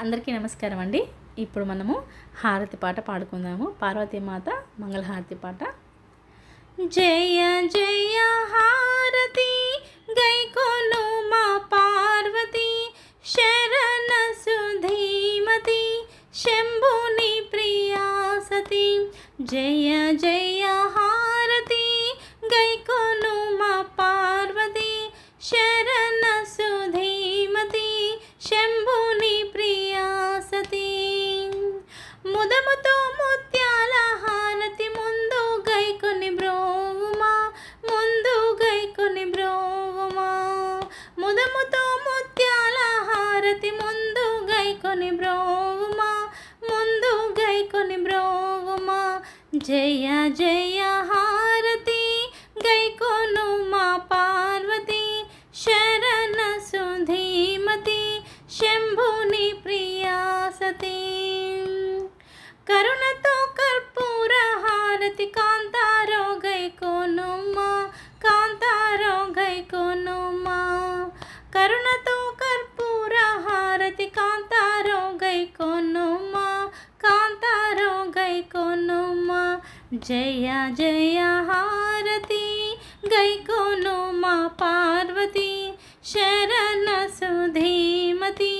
అందరికీ నమస్కారం అండి. ఇప్పుడు మనము హారతి పాట పాడుకుందాము. పార్వతీమాత మంగళహారతి పాట. జయ జయ హారతి గైకోను మా పార్వతి శరణ సుధీమతి శంభుని ప్రియాసతి. జయ జయ హారతి ముదముతో ముత్యాల హారతి ముందు గైకొని బ్రోవుమా ముందు గైకొని బ్రోవుమా. ముదముతో ముత్యాల హారతి ముందు గైకొని బ్రోవుమా ముందు గైకొని బ్రోవుమా. జయ జయ హారతి గైకోను మా పా కరుణతో కర్పూర హారతి కాంతారో గైకోనుమా కాంతారో గైకోనుమా జయ జయ హారతి గైకోను మా పార్వతి శరణ సుధీమతి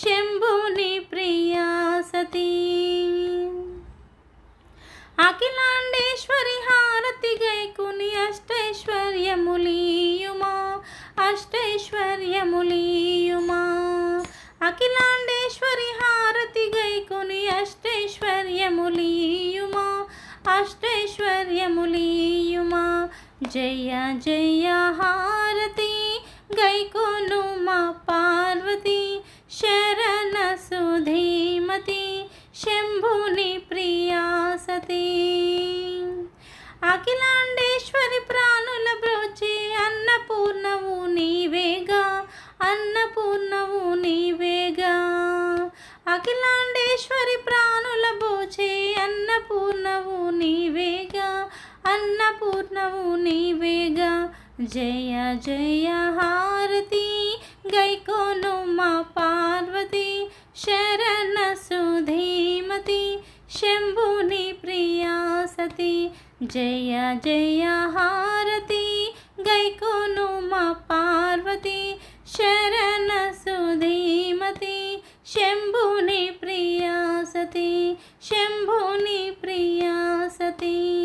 శంభుని ప్రియాసతి అఖిలాండేశ్వరి అష్టైశ్వర్యములీయుమా అష్టైశ్వర్యములీయుమా. జయ జయ హారతి గైకోను మా పార్వతి శరణ సుధీమతి శంభుని ప్రియాసతి అఖిలాండేశ్వరి ప్రాణుల బ్రోచి అన్నపూర్ణవు నీవేగా అన్నపూర్ణవు నీవేగా. అఖిలాండేశ్వరి ప్రా అన్నపూర్ణవు నీవేగా అన్నపూర్ణవు నీవేగా జయ జయ హారతి గైకోనుమ పార్వతి శరణ సుధీమతి శంభుని ప్రియా సతి జయ జయ హారతి గైకోనుమ పార్వతి శరణ సుధీమతి శంభుని ప్రియా సతి శంభుని ప్రియా సతీ.